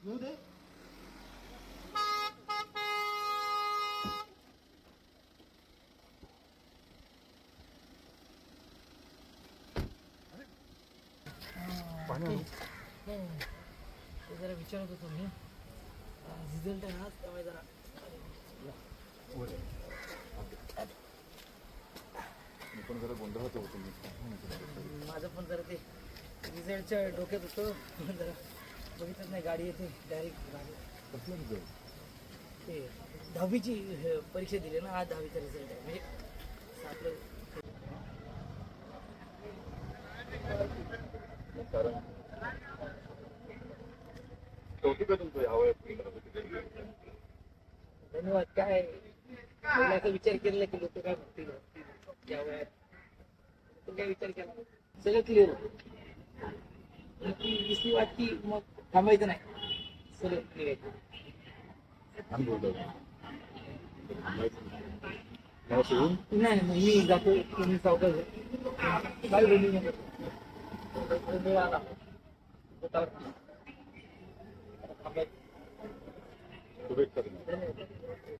येऊ दे ते जरा विचारत होतो मी. रिझल्ट आहे ना त्यामुळे जरा मी पण जरा गोंधळात होतो मी माझं पण जरा ते रिझल्टच्या डोक्यात होतं जरा बघितलंच नाही गाडी येते डायरेक्ट ते दहावीची हे, परीक्षा दिली ना आज दहावीचा रिझल्ट आहे. म्हणजे आपलं कारण तुमचं धन्यवाद. काय? असा विचार केलेला की लोक काय म्हणतील? या वयात. पण काय विचार केला? सगळं क्लिअर ती दिसली वाटती मग 頑張りない。それ、お願いします頑張りないいないね、もういいだと、お兄さんおかず最後にいれは、おたわり食べ食べたくな